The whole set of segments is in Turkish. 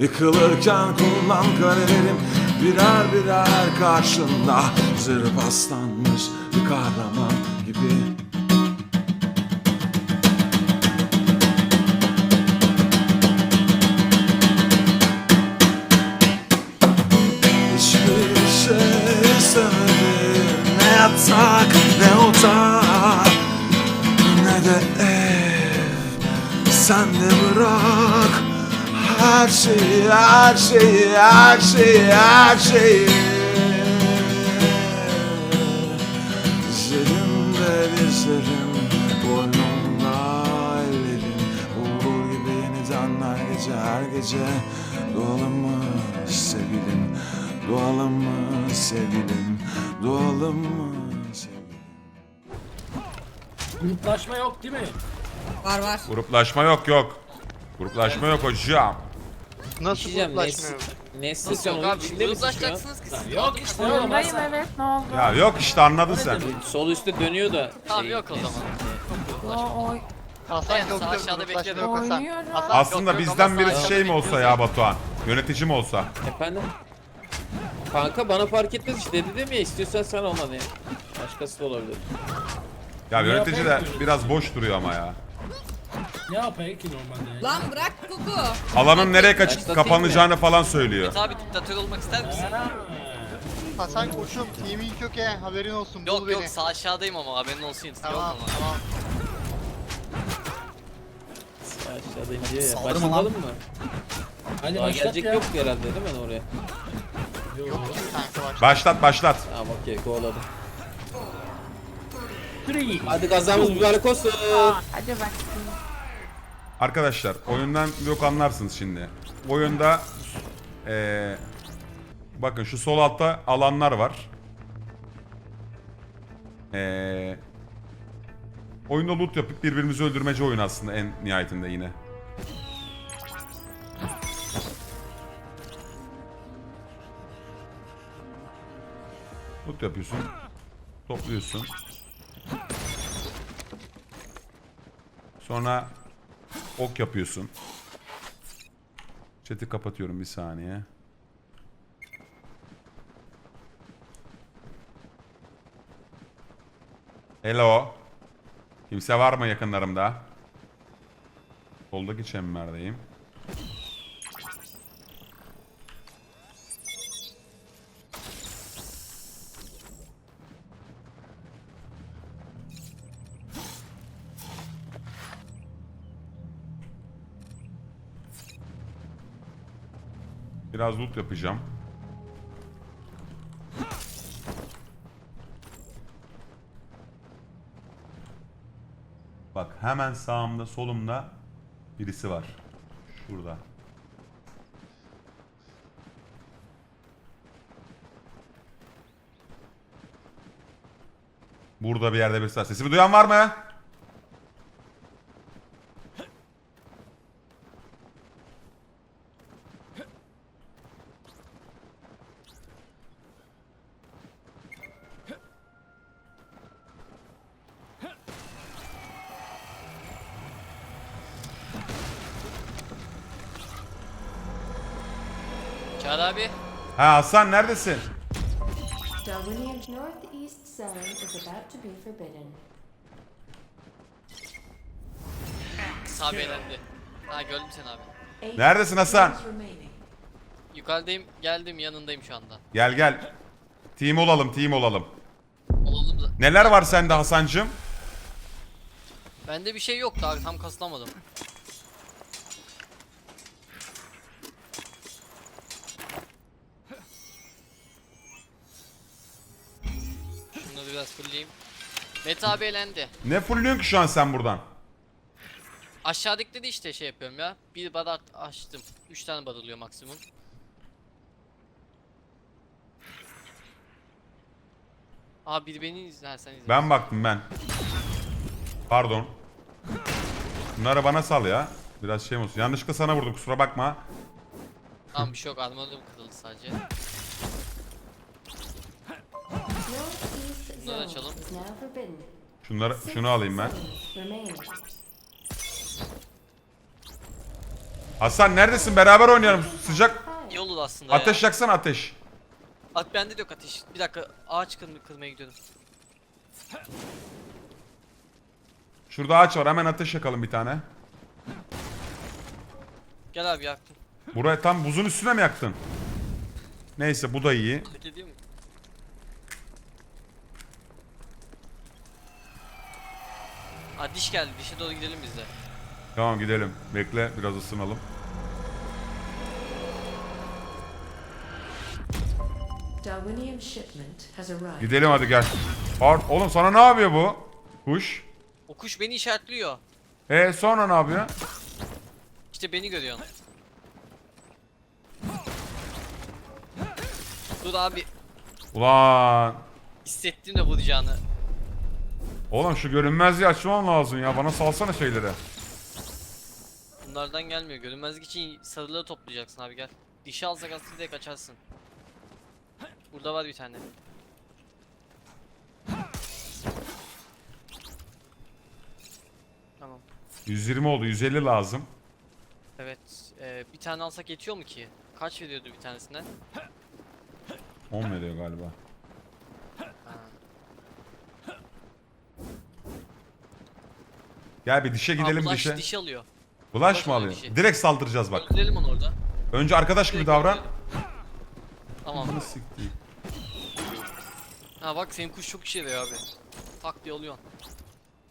Yıkılırken kullan karelerim Birer birer karşında. Zırh paslanmış bir kahraman gibi. Hiçbir şey istemedim Ne yatak ne Her şeyi her şeyi her şeyi her şeyi Üzerimde dizlerim Boynumda ellerim Vurur gibi yeniden her gece her gece Doğalım mı sevgilim Doğalım mı sevgilim Doğalım mı sevgilim Gruplaşma yok değil mi? Var var. Gruplaşma yok yok. Gruplaşma yok hocam. Nasıl Diyeceğim gruplaşma Nes yok? Nesli sen yok onun abi? içinde misin şu an? Gruplaşacaksınız ki siz. Yok işte oğlum. Buradayım evet ne oldu? Ya yok işte anladın sen. Sol üstte dönüyor da. Tamam şey, yok o zaman. O, oy, Hasan yok sağ aşağıda gruplaşma bekliyorum. yok Hasan. oynuyorum. Hasan Aslında yok, bizden ama birisi sağ şey mi aşağıda olsa ya Batuhan? Yönetici mi olsa? Efendim? Kanka bana fark etmez işte dedim ya istiyorsan sen olma ne? Başkası da olabilir. Ya Ne yönetici de biraz boş duruyor ama ya. Ne yapayım ki normalde? Lan bırak kuku. Alanın nereye kaç kapanacağını falan söylüyor. Abi diktatör olmak ister misin? Hasan koçum yemin köke haberin olsun bul Yok beni. yok sağ aşağıdayım ama haberin olsun. Tamam Yok ama. tamam. Aşağıdayım diyor ya. Başlayalım mı? Hadi Daha başlat gelecek ya. yok herhalde değil mi oraya? Yok ki kanka. Başlat başlat. Tamam okey kovaladım. Three. Hadi kazamız mübarek olsun. Hadi bak. Arkadaşlar oyundan yok anlarsınız şimdi. Oyunda eee bakın şu sol altta alanlar var. Eee oyunda loot yapıp birbirimizi öldürmece oyun aslında en nihayetinde yine. Loot yapıyorsun. Topluyorsun. Sonra ok yapıyorsun. Chat'i kapatıyorum bir saniye. Hello. Kimse var mı yakınlarımda? Soldaki çemberdeyim. Biraz loot yapacağım. Bak hemen sağımda solumda birisi var. Şurada. Burada bir yerde birisi var. Sesimi duyan var mı? Çağrı abi. Ha Hasan neredesin? Darwinian's northeast zone is about to be forbidden. Sağ elendi. Ha gördüm seni abi. Neredesin Hasan? Yukarıdayım geldim yanındayım şu anda. Gel gel. Team olalım, team olalım. Olalım da. Neler var sende Hasancım? Bende bir şey yok daha tam kaslamadım. Şunları biraz fulleyeyim. Mete abi elendi. Ne fullüyorsun ki şu an sen buradan? Aşağıdaki dedi işte şey yapıyorum ya. Bir bar açtım. Üç tane bar oluyor maksimum. Abi biri beni izle. Ha, sen izle. Ben baktım ben. Pardon. Bunları bana sal ya. Biraz şey olsun. Yanlışlıkla sana vurdum kusura bakma. Tamam bir şey yok. Armadum kırıldı sadece. Bunları açalım. Şunları şunu alayım ben. Hasan neredesin? Beraber oynayalım. Sıcak. İyi olur aslında Ateş ya. yaksana ateş. At bende de yok ateş. Bir dakika ağaç kır kırmaya gidiyorum. Şurada ağaç var. Hemen ateş yakalım bir tane. Gel abi yaktım. Buraya tam buzun üstüne mi yaktın? Neyse bu da iyi. Hak ediyor mu? Aa diş geldi. Dişe doğru gidelim biz de. Tamam gidelim. Bekle biraz ısınalım. Darwinian shipment has arrived. Gidelim hadi gel. Ar- Oğlum sana ne yapıyor bu? Kuş. O kuş beni işaretliyor. E sonra ne yapıyor? İşte beni görüyorsun. Dur abi. Ulan. Hissettim de vuracağını. Oğlum şu görünmezliği açmam lazım ya. Bana salsana şeyleri. Bunlardan gelmiyor. Görünmezlik için sarıları toplayacaksın abi gel. Dişi alsak aslında direkt açarsın. Burada var bir tane. Tamam. 120 oldu. 150 lazım. Evet. Ee, bir tane alsak yetiyor mu ki? Kaç veriyordu bir tanesinden? 10 veriyor galiba. Ha. Gel bir dişe Aa, gidelim bulaş dişe. dişi alıyor. Bulaş mı Bulaş alıyor? dişi. Direkt saldıracağız bak. Öldürelim onu orada. Önce arkadaş gibi Direkt davran. öldürelim. Tamam. Bunu siktir. Ha bak senin kuş çok işe yarıyor abi. Tak diye oluyor.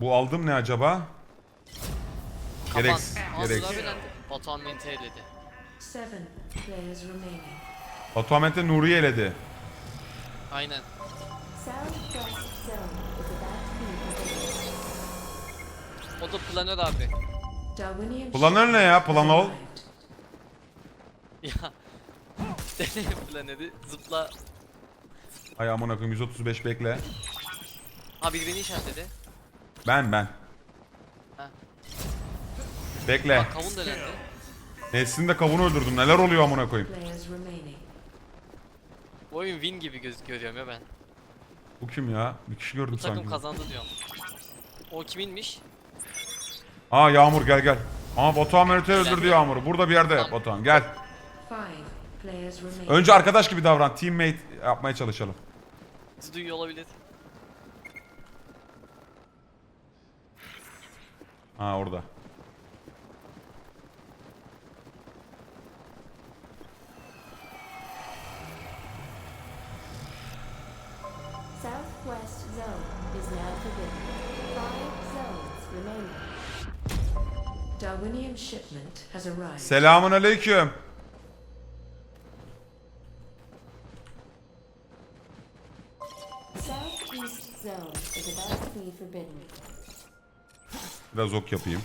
Bu aldım ne acaba? Kapan. Gereksiz. Aa, Gereksiz. sıra belendi. Batuhan. Seven players remaining. Batuhamet'te Nuri'yi eledi. Aynen. O da planör abi. Planör ne ya? Planol? Ya. Dene planörü. Zıpla. Ay amına koyayım 135 bekle. Ha biri beni işaretledi. Ben ben. Ha. Bekle. Bak kavun delendi. Neslin de kavunu öldürdüm. Neler oluyor amına koyayım? Bu oyun win gibi göz görüyorum ya ben. Bu kim ya? Bir kişi gördüm Bu takım sanki. kazandı diyorum. O kiminmiş? Aa Yağmur gel gel. Ama Batuhan Mert'i öldürdü Yağmur'u. Burada bir yerde. Batuhan gel. Önce arkadaş gibi davran. Teammate yapmaya çalışalım. Bizi duyuyor olabilir. Ha orada. Southwest zone is now forbidden. Five zones remaining. Darwinian shipment has arrived. Selamun aleyküm. Southeast zone is about to be forbidden. Biraz ok yapayım.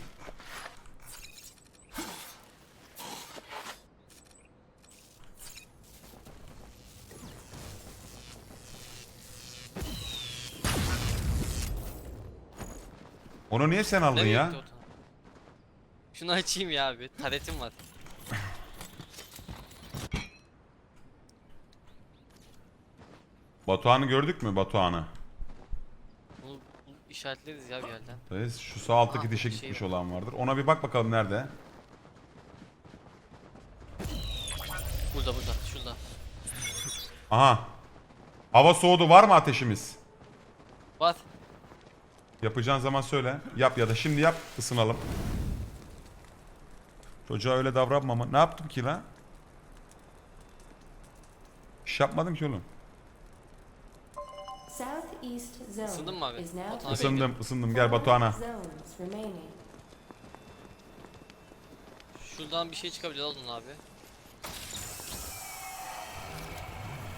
Onu niye sen aldın ya? Şunu açayım ya abi. Taretim var. Batuhan'ı gördük mü Batuhan'ı? Bunu, bunu işaretleriz ya bir yerden. Evet, şu sağ alttaki dişe bir şey gitmiş var. olan vardır. Ona bir bak bakalım nerede. Burada burada. Şurada. Aha. Hava soğudu var mı ateşimiz? Var. Yapacağın zaman söyle. Yap ya da şimdi yap ısınalım. Çocuğa öyle davranma ama ne yaptım ki lan? İş yapmadım ki oğlum. Isındın mı abi? Batuhan Abi, Isındım ısındım gel Batuhan'a. Şuradan bir şey çıkabilir alın abi.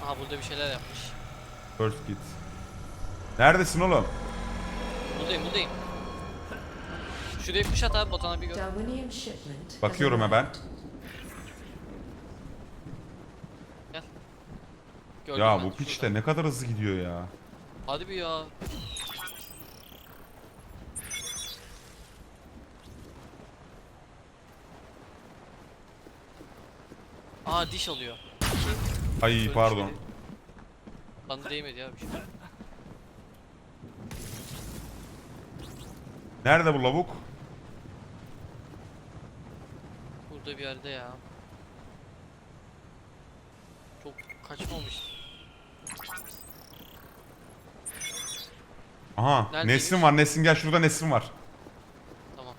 Aha burada bir şeyler yapmış. First git. Neredesin oğlum? Buradayım buradayım. Şuraya kuş at abi Batuhan abi gör. Bakıyorum hemen. Gördüm Ya ben, bu piç de şurada. ne kadar hızlı gidiyor ya. Hadi bir ya. Aa diş alıyor. Ay Böyle pardon. şöyle. Bana değmedi ya bir şey. Nerede bu lavuk? Burada. bir yerde ya. Çok kaçmamış. Aha Neredeymiş? Nesrin var Nesrin gel şurada Nesrin var. Tamam.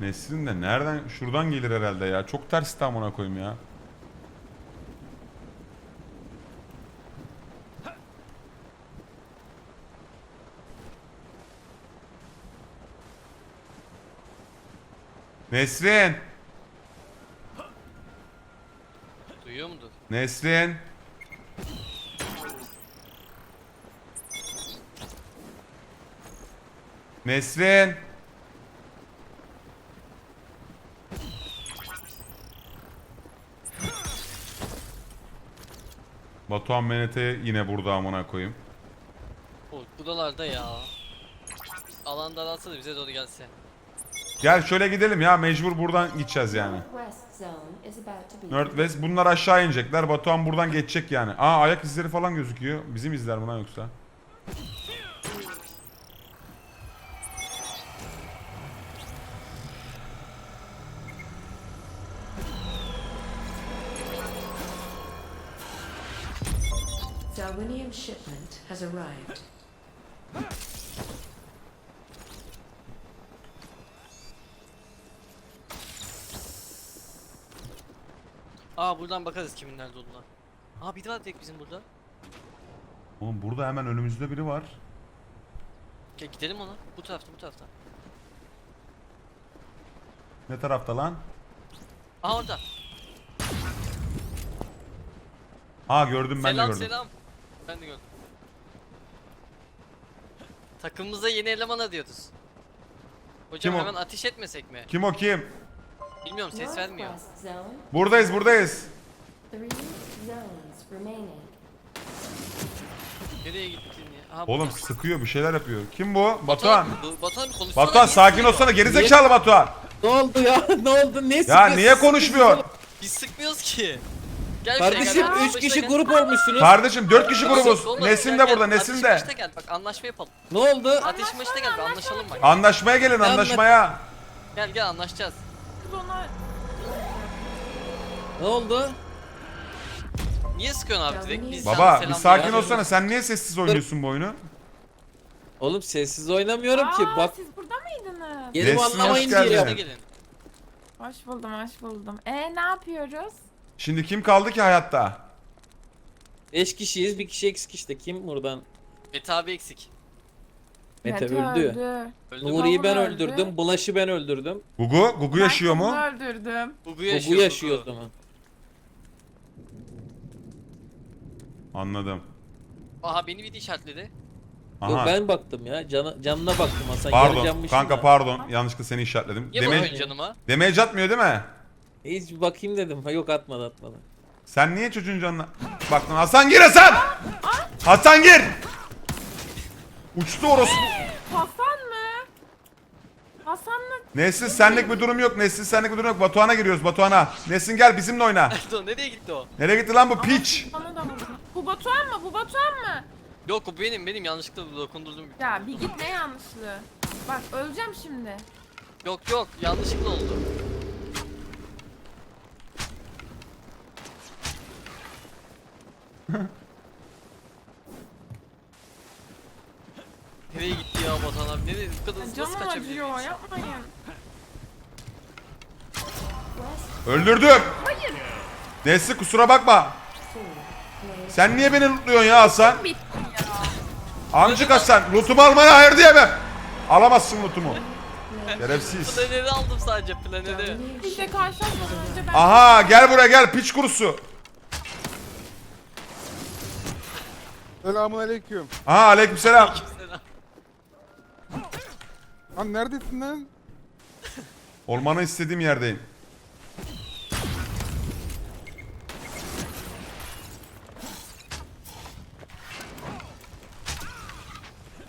Nesrin de nereden şuradan gelir herhalde ya. Çok ters tam ona koyayım ya. Nesrin! Duyuyor mudur? Nesrin! Nesrin! Batuhan Menete yine burada amına koyayım. O buralarda ya. Alan daralsa da bize doğru gelse. Gel şöyle gidelim ya mecbur buradan gideceğiz yani. Northwest bunlar aşağı inecekler. Batuhan buradan geçecek yani. Aa ayak izleri falan gözüküyor. Bizim izler buna yoksa. Darwinian shipment has arrived. Aa buradan bakarız kimin nerede olduğuna. Aa biri var tek bizim burada. Oğlum burada hemen önümüzde biri var. Gel gidelim ona. Bu tarafta bu tarafta. Ne tarafta lan? Aha orada. Aa gördüm ben selam de gördüm. selam. Ben de gördüm. Takımımıza yeni eleman arıyoruz. Hocam Kim o? hemen ateş etmesek mi? Kim o kim? Bilmiyorum ses vermiyor. Buradayız buradayız. Nereye gittin ya? Aha, Oğlum burada. sıkıyor bir şeyler yapıyor. Kim bu? Batuhan. Bu- Batuhan bir konuşsana. Batuhan niye sakin sıkıyor? olsana gerizekalı Batuhan. Ne oldu ya? ne oldu? Ne Ya sıkıyorsun? niye konuşmuyor? Biz sıkmıyoruz ki. Gel şuraya Kardeşim gel, bak, 3 başına kişi gel. grup olmuşsunuz. Kardeşim 4 kişi grubuz. olmaz. Nesin Gel, de gel. burada Nesin Ateş de. başta gel bak anlaşma yapalım. Ne oldu? Ateş başta gel bir anlaşalım bak. Anlaşmaya gelin anlaşmaya. Gel gel anlaşacağız. Kız ona Ne oldu? Niye sıkıyorsun abi direkt? Biz Baba sana bir selam sakin veriyoruz. olsana sen niye sessiz oynuyorsun bu oyunu? Oğlum sessiz oynamıyorum ki. Aa, Bak siz burada mıydınız? gelip Nesrin, anlamayın hoş diye geldin. Gelin. Hoş buldum, hoş buldum. E ne yapıyoruz? Şimdi kim kaldı ki hayatta? 5 kişiyiz bir kişi eksik işte. Kim buradan? Mete abi eksik. Mete Mete öldü. Öldü? Nuri'yi ben Öldü. öldürdüm. Bulaş'ı ben öldürdüm. Gugu? Gugu yaşıyor Ben mu? kızını öldürdüm. Gugu Bu yaşıyor. yaşıyor o Gugu. zaman. Anladım. Aha beni bir de işaretledi. Yok Aha. ben baktım ya. Cana, canına baktım Hasan. Pardon. Kanka da. pardon. Yanlışlıkla seni işaretledim. Niye bakıyorsun canıma? damage atmıyor değil mi? Hiç bakayım dedim. Ha yok atmadı atmadı. Sen niye çocuğun canına... Bak lan Hasan gir Hasan! Hasan gir! Uçtu orospu. Hasan mı? Hasan'la Nesin senlik bir durum yok. Nesin senlik bir durum yok. Batuhan'a giriyoruz Batuhan'a. Nesin gel bizimle oyna. Dur nereye gitti o? Nereye gitti lan bu piç? da. Bu Batuhan mı? Bu Batuhan mı? Yok bu benim benim yanlışlıkla dokundurdum. Ya bir git ne yanlışlığı. Bak öleceğim şimdi. Yok yok yanlışlıkla oldu. Nereye gitti ya Batuhan abi? Nereye? Bu kadar hızlı nasıl Canım kaçabilir? acıyor yapmayın. Öldürdüm. Nesli kusura bakma. Sen niye beni lootluyorsun ya Hasan? Bitti ya. Amcık Hasan. Lootumu almana hayır diyemem. Alamazsın lootumu. Şerefsiz. Planeri aldım sadece planeri. Biz de karşılaşmadan önce ben... Aha gel buraya gel piç kurusu. Selamun aleyküm. Aha aleykümselam. Lan neredesin lan? Olmanı istediğim yerdeyim.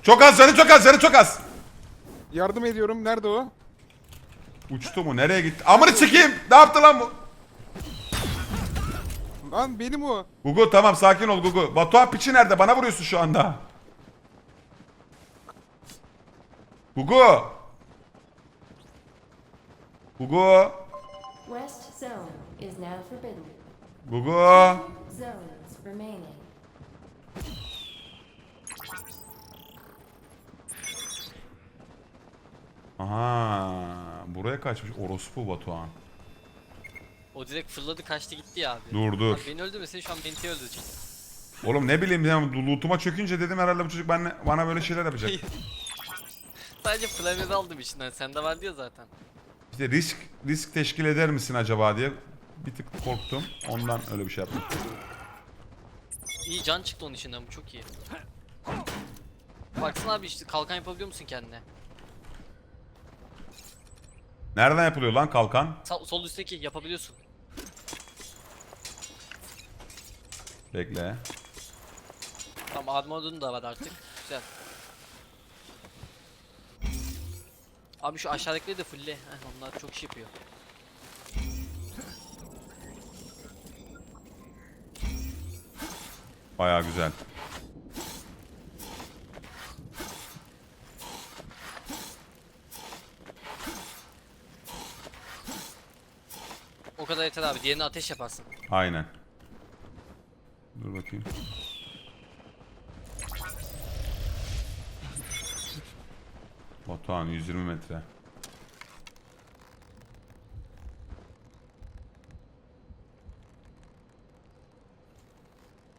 Çok az canı çok az canı çok az. Yardım ediyorum. Nerede o? Uçtu mu? Nereye gitti? Amını çekeyim. Ne yaptı lan bu? Lan benim o. Gugu tamam sakin ol Gugu. Batuhan piçi nerede? Bana vuruyorsun şu anda. Gugu. Gugu. West zone is now forbidden. Gugu. Zones remaining. Aha. Buraya kaçmış orospu Batuhan. O direkt fırladı kaçtı gitti ya abi. Dur dur. Bak beni öldürmesin şu an Benti'yi öldürecek. Oğlum ne bileyim ya lootuma çökünce dedim herhalde bu çocuk benle, bana böyle şeyler yapacak. Sadece planeri aldım içinden. Sende var diyor zaten. İşte risk risk teşkil eder misin acaba diye bir tık korktum. Ondan öyle bir şey yaptım. İyi can çıktı onun içinden bu çok iyi. Baksana abi işte kalkan yapabiliyor musun kendine? Nereden yapılıyor lan kalkan? Sağ, sol üstteki yapabiliyorsun. Bekle. Tamam armorun da var artık. Güzel. Abi şu aşağıdakileri de fulle. Heh, onlar çok iş yapıyor. Baya güzel. O kadar yeter abi. Diğerini ateş yaparsın. Aynen. Dur bakayım. Batuhan 120 metre.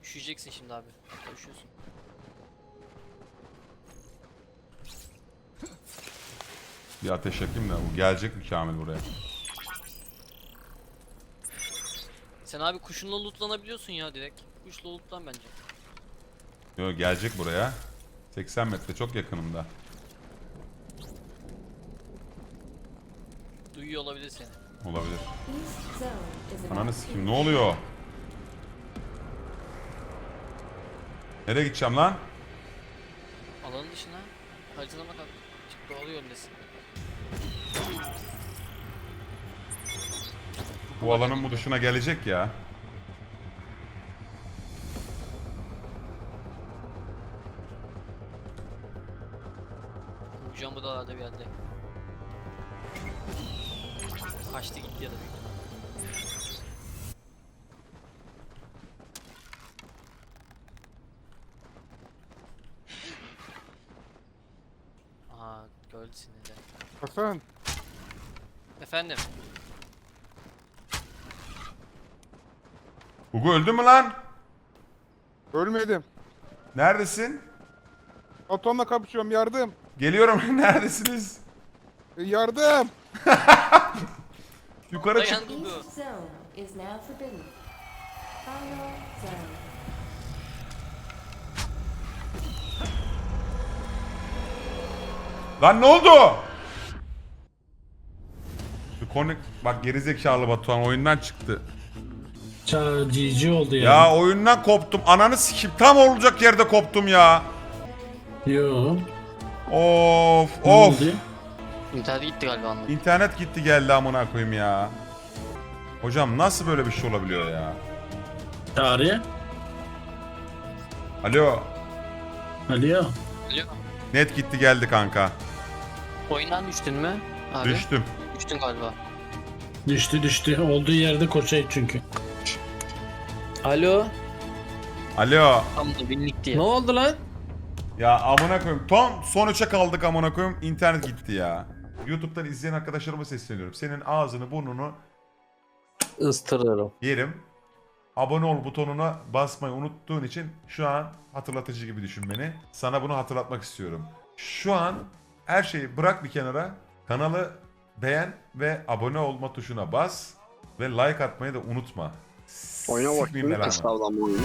Üşüyeceksin şimdi abi. Üşüyorsun. Bir ateş yakayım da bu gelecek mi Kamil buraya? Sen abi kuşunla lootlanabiliyorsun ya direkt. Kuşla lootlan bence. Yok gelecek buraya. 80 metre çok yakınımda. Duyuyor olabilir seni. Olabilir. Ananı be ne oluyor? Nereye gideceğim lan? Alanın dışına. Haritana bak abi. Çık doğru yöndesin. Bu alanın bu dışına gelecek ya. Öldü mü lan? Ölmedim. Neredesin? Atomla kapışıyorum yardım. Geliyorum. Neredesiniz? E, Yardım. Yukarı çık. dayan Gugu. East zone is now forbidden. Final zone. Lan ne oldu? Bir konu bak gerizekalı Batuhan oyundan çıktı. Ça GG oldu ya. Ya oyundan koptum. Ananı sikeyim. Tam olacak yerde koptum ya. Yo. Of ne of. oldu? İnternet gitti galiba anladım. İnternet gitti geldi amına koyayım ya. Hocam nasıl böyle bir şey olabiliyor ya? Çağrı. Alo. Alo. Alo. Net gitti geldi kanka. Oyundan düştün mü? Abi. Düştüm. Düştün galiba. Düştü düştü. Olduğu yerde koşayım çünkü. Alo. Alo. Tam da binlik diye. Ne oldu lan? Ya amına koyayım. Tam son üçe kaldık amına koyayım. İnternet gitti ya. YouTube'dan izleyen arkadaşlarıma sesleniyorum. Senin ağzını burnunu Istırırım. yerim. Abone ol butonuna basmayı unuttuğun için şu an hatırlatıcı gibi düşün beni. Sana bunu hatırlatmak istiyorum. Şu an her şeyi bırak bir kenara. Kanalı beğen ve abone olma tuşuna bas. Ve like atmayı da unutma. Oyuna bak. Sikmeyeyim belanı. Hesaplanma oyunu.